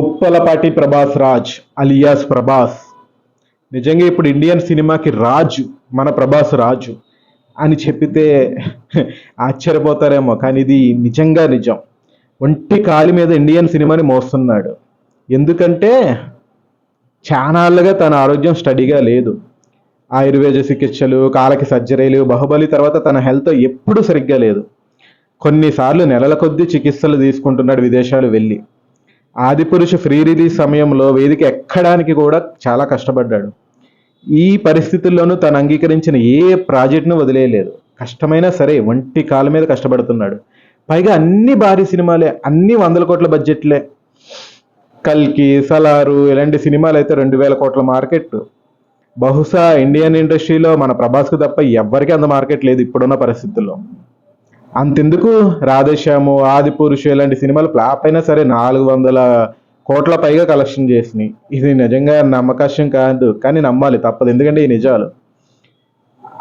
Uppalapati Prabhas Raj alias Prabhas. నిజంగా ఇప్పుడు Indian సినిమాకి రాజు మన ప్రభాస్ రాజు అని చెప్పితే ఆశ్చర్యపోతారేమో కానీ ఇది నిజంగా నిజం. ఒంటి కాలి మీద ఇండియన్ సినిమాని మోస్తున్నాడు. ఎందుకంటే చానాళ్ళుగా తన ఆరోగ్యం స్టడీగా లేదు. ఆయుర్వేద చికిత్సలు కాలకి సర్జరీలు బాహుబలి తర్వాత తన హెల్త్ ఎప్పుడూ సరిగ్గా లేదు. కొన్నిసార్లు నెలల కొద్దీ చికిత్సలు తీసుకుంటున్నాడు విదేశాలు వెళ్ళి. ఆదిపురుష ఫ్రీ రిలీజ్ సమయంలో వేదిక ఎక్కడానికి కూడా చాలా కష్టపడ్డాడు. ఈ పరిస్థితుల్లోనూ తను అంగీకరించిన ఏ ప్రాజెక్ట్ను వదిలేయలేదు. కష్టమైనా సరే ఒంటి కాళ్ళ మీద కష్టపడుతున్నాడు. పైగా అన్ని భారీ సినిమాలే అన్ని వందల కోట్ల బడ్జెట్లే. కల్కి సలారు ఇలాంటి సినిమాలు అయితే రెండు వేల కోట్ల మార్కెట్ బహుశా ఇండియన్ ఇండస్ట్రీలో మన ప్రభాస్కు తప్ప ఎవ్వరికీ అంత మార్కెట్ లేదు ఇప్పుడున్న పరిస్థితుల్లో. అంతెందుకు? రాధేశ్యాము ఆది పురుషు ఇలాంటి సినిమాలు ఫ్లాప్ అయినా సరే నాలుగు వందల కోట్ల పైగా కలెక్షన్ చేసినాయి. ఇది నిజంగా నమ్మకం కాదు కానీ నమ్మాలి తప్పదు. ఎందుకంటే ఈ నిజాలు.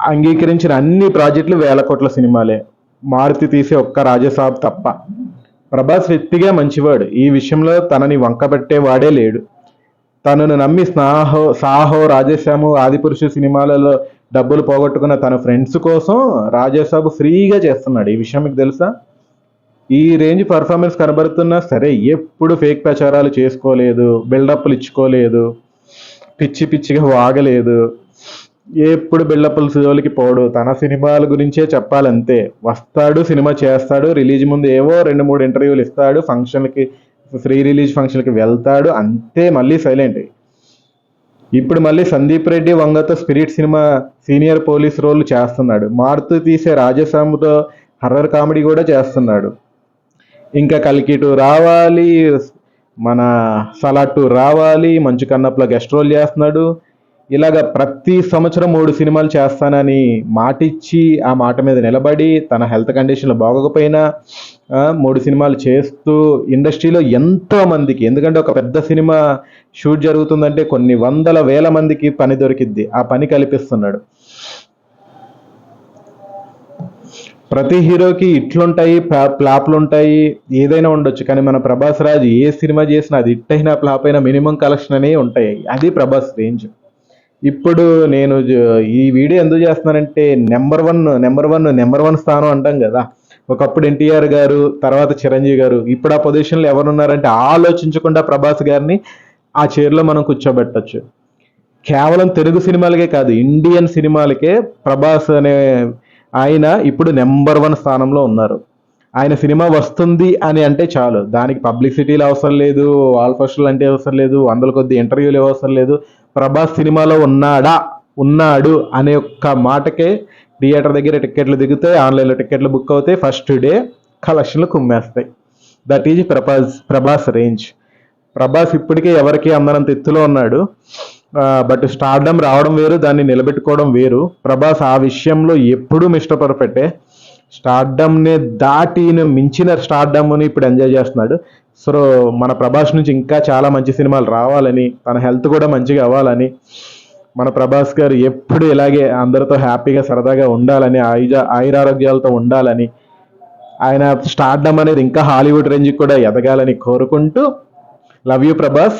అంగీకరించిన అన్ని ప్రాజెక్టులు వేల కోట్ల సినిమాలే. మారుతి తీసే ఒక్క రాజసాబ్ తప్ప. ప్రభాస్ వ్యక్తిగా మంచివాడు. ఈ విషయంలో తనని వంకబెట్టేవాడే లేడు. తనను నమ్మి స్నాహో సాహో రాజేశ్యాము ఆదిపురుషు సినిమాలలో డబ్బులు పోగొట్టుకున్న తన ఫ్రెండ్స్ కోసం రాజేసాబు ఫ్రీగా చేస్తున్నాడు. ఈ విషయం మీకు తెలుసా? ఈ రేంజ్ పర్ఫార్మెన్స్ కనబడుతున్నా సరే ఎప్పుడు ఫేక్ ప్రచారాలు చేసుకోలేదు బిల్డప్లు ఇచ్చుకోలేదు పిచ్చి పిచ్చిగా వాగలేదు. ఎప్పుడు బిల్డప్పులు జోలికి పోడు. తన సినిమాల గురించే చెప్పాలంతే. వస్తాడు సినిమా చేస్తాడు రిలీజ్ ముందు ఏవో రెండు మూడు ఇంటర్వ్యూలు ఇస్తాడు ఫంక్షన్లకి ఫ్రీ రిలీజ్ ఫంక్షన్కి వెళ్తాడు అంతే మళ్ళీ సైలెంట్ ఇప్పుడు మళ్ళీ Sandeep Reddy వంగతో spirit cinema senior police role చేస్తున్నాడు. మారుతూ తీసే రాజసాముతో హర్రర్ కామెడీ కూడా చేస్తున్నాడు. ఇంకా కల్కి రావాలి మన సలాటు రావాలి మంచు కన్నప్పలో గెస్ట్ రోల్ చేస్తున్నాడు. ఇలాగ ప్రతి సంవత్సరం మూడు సినిమాలు చేస్తానని మాటిచ్చి ఆ మాట మీద నిలబడి తన హెల్త్ కండిషన్లు బాగోకపోయినా మూడు సినిమాలు చేస్తూ ఇండస్ట్రీలో ఎంతో మందికి ఎందుకంటే ఒక పెద్ద సినిమా షూట్ జరుగుతుందంటే కొన్ని వందల వేల మందికి పని దొరికిద్ది ఆ పని కల్పిస్తున్నాడు. ప్రతి హీరోకి ఇట్లుంటాయి ప్లా- ఫ్లాప్లు ఉంటాయి ఏదైనా ఉండొచ్చు కానీ మన ప్రభాస్ రాజ్ ఏ సినిమా చేసినా అది ఇట్టైనా అయినా ఫ్లాప్ అయినా మినిమం కలెక్షన్ అనేవి ఉంటాయి. అది ప్రభాస్ రేంజ్. ఇప్పుడు నేను ఈ వీడియో ఎందుకు చేస్తున్నానంటే number one number one number one స్థానం అంటాం కదా. ఒకప్పుడు ఎన్టీఆర్ గారు తర్వాత చిరంజీవి గారు ఇప్పుడు ఆ పొజిషన్లో ఎవరున్నారంటే ఆలోచించకుండా ప్రభాస్ గారిని ఆ చైర్లో మనం కూర్చోబెట్టచ్చు. కేవలం తెలుగు సినిమాలకే కాదు ఇండియన్ సినిమాలకే ప్రభాస్ అనే ఆయన ఇప్పుడు నెంబర్ వన్ స్థానంలో ఉన్నారు. ఆయన సినిమా వస్తుంది అని అంటే చాలు. దానికి పబ్లిసిటీలు అవసరం లేదు వాల్ పోస్టర్లు అంటే అవసరం లేదు వందల కొద్ది ఇంటర్వ్యూలు అవసరం లేదు. ప్రభాస్ సినిమాలో ఉన్నాడా? ఉన్నాడు అనే ఒక్క మాటకే థియేటర్ దగ్గర టిక్కెట్లు దిగుతాయి ఆన్లైన్లో టికెట్లు బుక్ అవుతాయి ఫస్ట్ డే కలెక్షన్లు కుమ్మేస్తాయి. That is Prabhas Prabhas range. Prabhas ఇప్పటికే ఎవరికి అందనంత ఎత్తులో ఉన్నాడు. బట్ స్టార్డమ్ రావడం వేరు దాన్ని నిలబెట్టుకోవడం వేరు. ప్రభాస్ ఆ విషయంలో ఎప్పుడూ మిస్టర్ పర్ఫెక్టే. స్టార్డమ్ని దాటిన మించిన స్టార్డమ్ని ఇప్పుడు ఎంజాయ్ చేస్తున్నాడు. సో మన ప్రభాస్ నుంచి ఇంకా చాలా మంచి సినిమాలు రావాలని తన హెల్త్ కూడా మంచిగా అవ్వాలని మన ప్రభాస్ గారు ఎప్పుడు ఇలాగే అందరితో హ్యాపీగా సరదాగా ఉండాలని ఆయుజ ఆయురారోగ్యాలతో ఉండాలని ఆయన స్టార్డమ్ అనేది ఇంకా హాలీవుడ్ రేంజ్కి కూడా ఎదగాలని కోరుకుంటూ లవ్ యూ ప్రభాస్.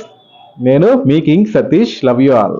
నేను మీ King Satish. Love you all.